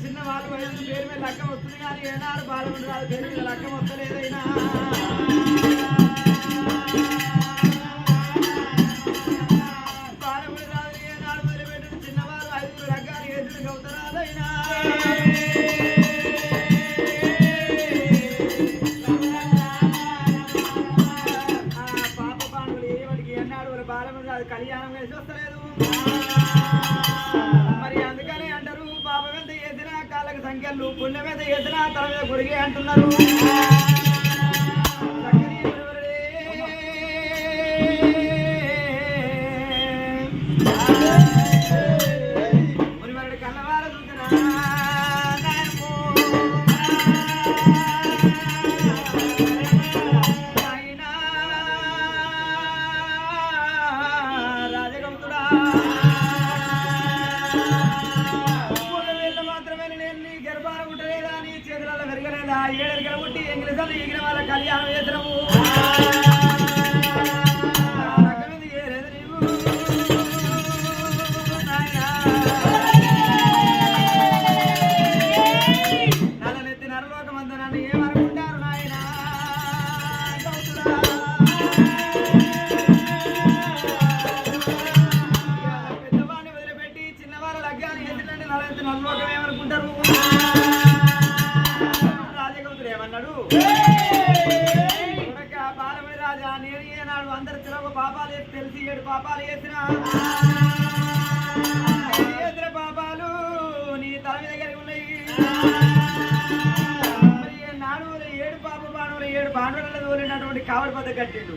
చిన్న వాళ్ళు పేరు మీద లక్కం వస్తుంది కానీ ఏనాడు బాలముడు రాదు పేరు మీద లక్కం వస్తలేదైనా. సంఖ్యలు గుండె మీద ఎదిన తల మీద గురిగే అంటున్నారు. రాజగౌతుడు ఏమన్నాడు కొడక బాలమణి రాజా నేను ఏనాడు అందరి తిరగ పాపాలు చేసి తెలిసి ఏడు పాపాలు చేసిన. చేసిన పాపాలు నీ తల మీద కలిగి ఉన్నాయి. మరి నాడు ఏడు పాప బాణువులు ఏడు బాణువులలో తోలినటువంటి కావడి పద్ధతి కట్టిండు.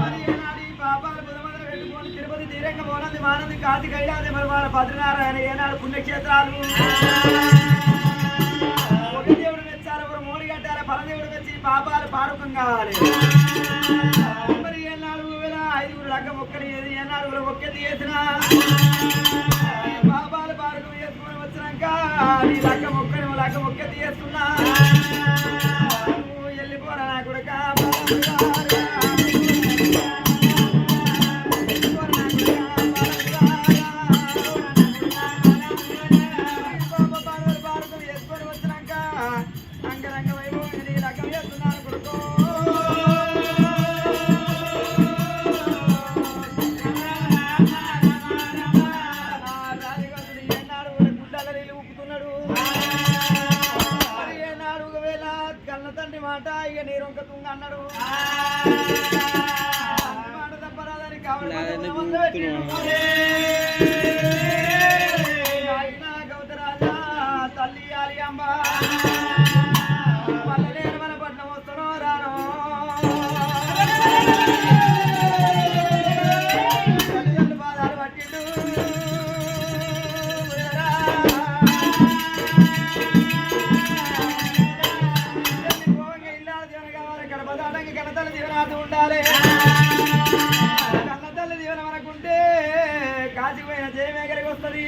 మరి ఏనాడు ఈ పాపాలు బుధమదలు పెట్టుకొని తిరుపతి తీరంగ పోనంది మానంది కాతి కైలాది మరి వాళ్ళ భద్రనారాయణ ఏనాడు పుణ్యక్షేత్రాలు. పాపాలు పారకం కావాలి. మరి ఏనాడు వేల ఐదుగురు లగ్గ మొక్కని ఏది ఏనాడు ఒక్కటి చేసిన పాపాలు పాడుకం వేసుకొని వచ్చినాక నీ లగ్గ మొక్కని లగ్గ ఒక్కటి చేస్తున్నా. నువ్వు వెళ్ళిపోరా నా కొడుకా తండ్రి మాట ఇక నీరొంక తుంగ అన్నాడు. మాట తప్పరాదని కావాలి. ఉండాలి. కన్న తల్లి దీవెన మనకుంటే కాచిపోయిన జయమేకరికి వస్తుంది.